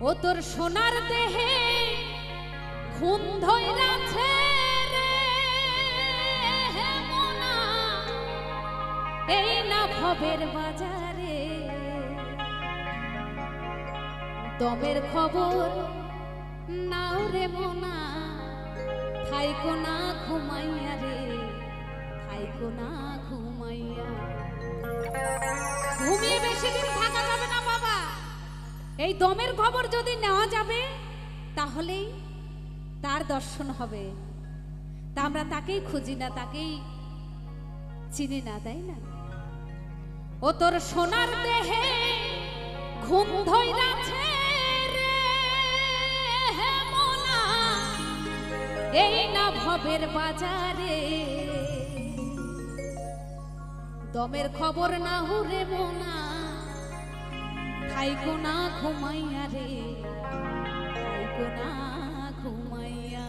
ও তোর সোনার দেহে খুন ধইরাছে রে এই না ভবের বাজারে। দমের খবর নাও রে মোনা। থাইকো না ঘুমাইয়া রে, থাইকো না ঘুমাইয়া। ঘুমিয়ে বেশি দিন থাকা এই দমের খবর যদি নেওয়া যাবে, তাহলেই তার দর্শন হবে। তা আমরা তাকেই খুঁজি না, তাকেই চিনি না, তাই না? ও তোর সোনার দেহে ঘুম ধইরাছে রে এই না ভবের বাজারে। দমের খবর না হুরে মোনা থাইকো না ঘুমাইয়া রে থাইকো না ঘুমাইয়া।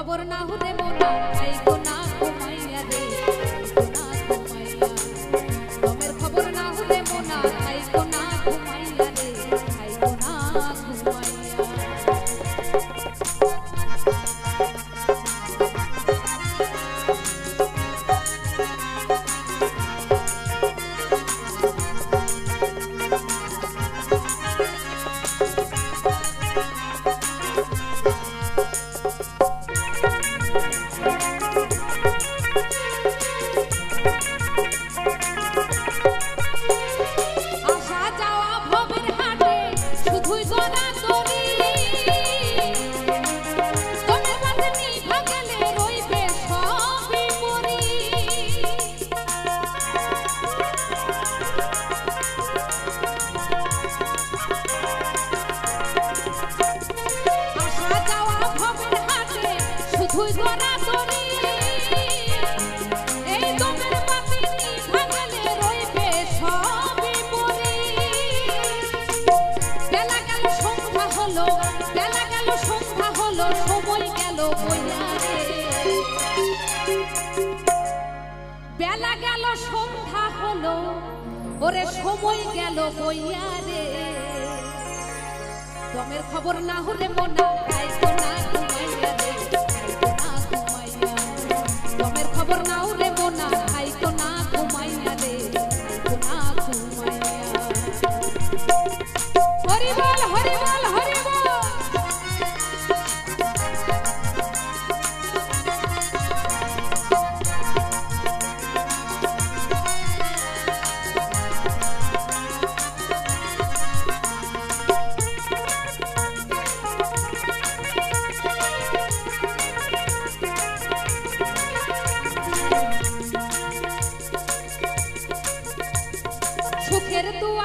খবর না হলে মোনা আইকো না ঘুমাইয়া রে। বেলা গেল সন্ধ্যা হলো। ওরে সময় গেল বইয়া রে। দমের খবর না হলে মনা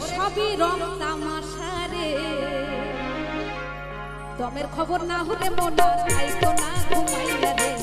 সবই রং দমের খবর না হলে মনে খাইতো না ঘুমাইয়া রে।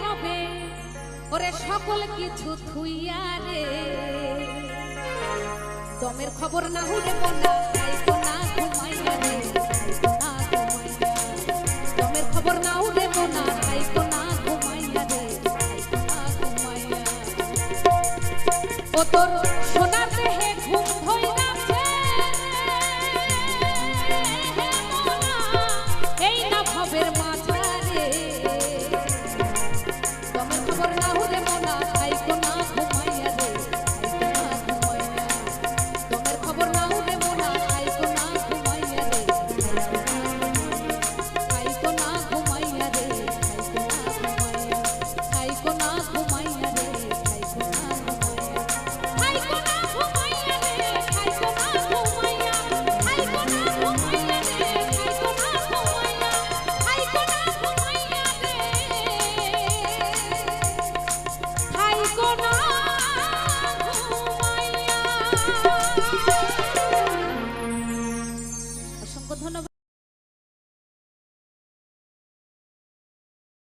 হবে? ওরে সকল কিছু থুইয়া রে। দমের খবর না হলে না তো না ঘুমাইয়া না দমের খবর না হলে না তো না ঘুমাইয়া রে। না ঘুমাইয়া ও তোর